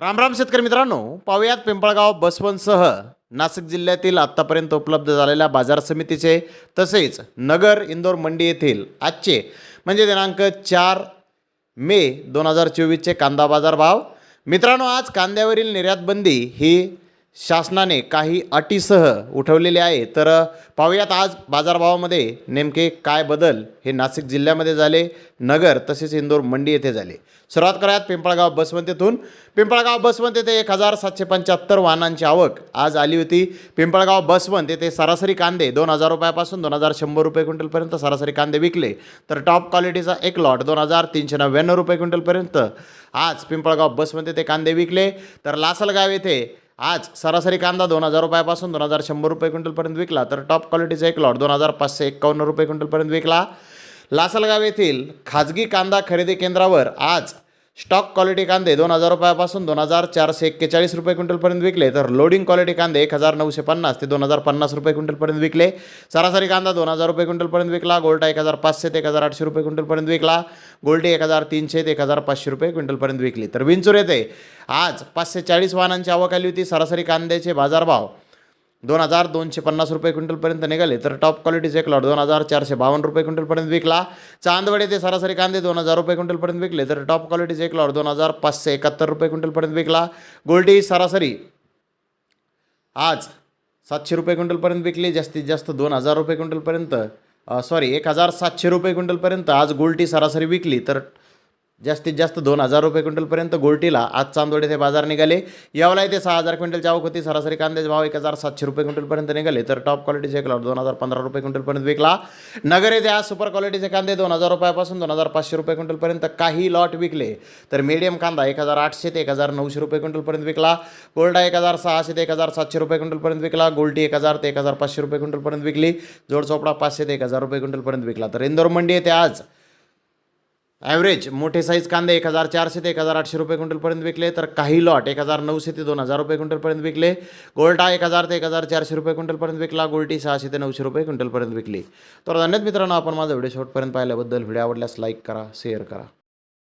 रामराम शेतकरी मित्रांनो पाहुयात पिंपळगाव बसवनसह नाशिक जिल्ह्यातील आत्तापर्यंत उपलब्ध झालेल्या बाजार समितीचे तसेच नगर इंदोर मंडी येथील आजचे म्हणजे दिनांक चार मे दोन हजार चोवीसचे कांदा बाजार भाव. मित्रांनो आज कांद्यावरील निर्यातबंदी ही शासनाने काही अटीसह उठवलेले आहे. तर पाहूयात आज बाजारभावामध्ये नेमके काय बदल हे नाशिक जिल्ह्यामध्ये झाले नगर तसेच इंदोर मंडी येथे झाले. सुरुवात करायात पिंपळगाव बसवंत येथून पिंपळगाव बसवंत येथे एक हजार सातशे पंच्याहत्तर वाहनांची आवक आज आली होती. पिंपळगाव बसवंत येथे सरासरी कांदे दोन हजार रुपयापासून दोन हजार शंभर रुपये क्विंटलपर्यंत सरासरी कांदे विकले. तर टॉप क्वालिटीचा एक लॉट दोन हजार तीनशे नव्याण्णव रुपये क्विंटलपर्यंत आज पिंपळगाव बसवंत येथे कांदे विकले. तर लासलगाव येथे आज सरासरी कांदा दोन हजार रुपयापासून दोन हजार शंभर रुपये क्विंटलपर्यंत विकला. तर टॉप क्वालिटीचा एक लॉट दोन हजार पाचशे एक्कावन्न रुपये क्विंटलपर्यंत विकला. लासलगाव येथील खाजगी कांदा खरेदी केंद्रावर आज स्टॉक क्वालिटी कांदे दोन हजार रुपयापासून दोन हजार चारशे एक्केचाळीस रुपये क्विंटलपर्यंत विकले. तर लोडिंग क्वालिटी कांदे एक हजार नऊशे पन्नास ते दोन हजार पन्नास रुपये क्विंटलपर्यंत विकले. सरासरी कांदा दोन हजार रुपये क्विंटलपर्यंत विकला. गोल्टा एक हजार पाचशे ते एक हजार आठशे रुपये क्विंटलपर्यंत विकला. गोल्टी एक हजार तीनशे ते एक हजार पाचशे रुपये क्विंटलपर्यंत विकली. तर विंचूर येथे आज पाचशे चाळीस वाहनांची आवक आली होती. सरासरी कांद्याचे बाजारभाव दोन हजार दोनशे पन्नास रुपये क्विंटलपर्यंत निघाले. तर टॉप क्वालिटीचे एक लॉट दोन हजार चारशे बावन्न रुपये क्विंटलपर्यंत विकला. चांदवडे ते सरासरी कांदे दोन हजार रुपये क्विंटलपर्यंत विकले. तर टॉप क्वालिटीचे एक लॉट दोन हजार पाचशे एकाहत्तर रुपये क्विंटलपर्यंत विकला. गोल्डी सरासरी आज सातशे रुपये क्विंटलपर्यंत विकली. जास्तीत जास्त दोन हजार रुपये क्विंटलपर्यंत सॉरी एक हजार सातशे रुपये क्विंटलपर्यंत आज गोल्टी सरासरी विकली. तर जास्तीत जास्त दोन हजार रुपये क्विंटलपर्यंत गोल्टीला आज चांदोडे येथे बाजार निघाले. यावला येथे सहा हजार क्विंटलची आवक होती. सरासरी कांद्याचे भाव एक हजार सातशे रुपये क्विंटलपर्यंत निघाले. तर टॉप क्वालिटीचे एक दोन हजार पंधरा रुपये क्विंटलपर्यंत विकला. नगर येथे आज सुपर क्वालिटीचे कांदे दोन हजार रुपयापासून दोन हजार पाचशे रुपये क्विंटलपर्यंत काही लॉट विकले. तर मीडियम कांदा एक हजार आठशे ते एक हजार नऊशे रुपये क्विंटलपर्यंत विकला. कोरडा एक हजार सहाशे ते एक हजार सातशे रुपये क्विंटलपर्यंत विकला. गोल्टी एक हजार ते एक हजार पाचशे रुपये क्विंटलपर्यंत विकली. जोडचोपडा पाचशे ते एक हजार रुपये क्विंटलपर्यंत विकला. तर इंदोर मंडी येथे आज ॲव्हरेज मोठे साईज कांदे एक हजार चारशे ते एक हजार आठशे रुपये क्विंटलपर्यंत विकले. तर काही लॉट एक हजार नऊशे ते दोन हजार रुपये क्विंटलपर्यंत विकले. गोल्टा एक हजार ते एक हजार चारशे रुपये क्विंटलपर्यंत विकला. गोल्टी सहाशे ते नऊशे रुपये क्विंटलपर्यंत विकली. तर धन्यवाद मित्रांनो आपण माझा व्हिडिओ शेवटपर्यंत पाहिल्याबद्दल. व्हिडिओ आवडल्यास लाईक करा शेअर करा.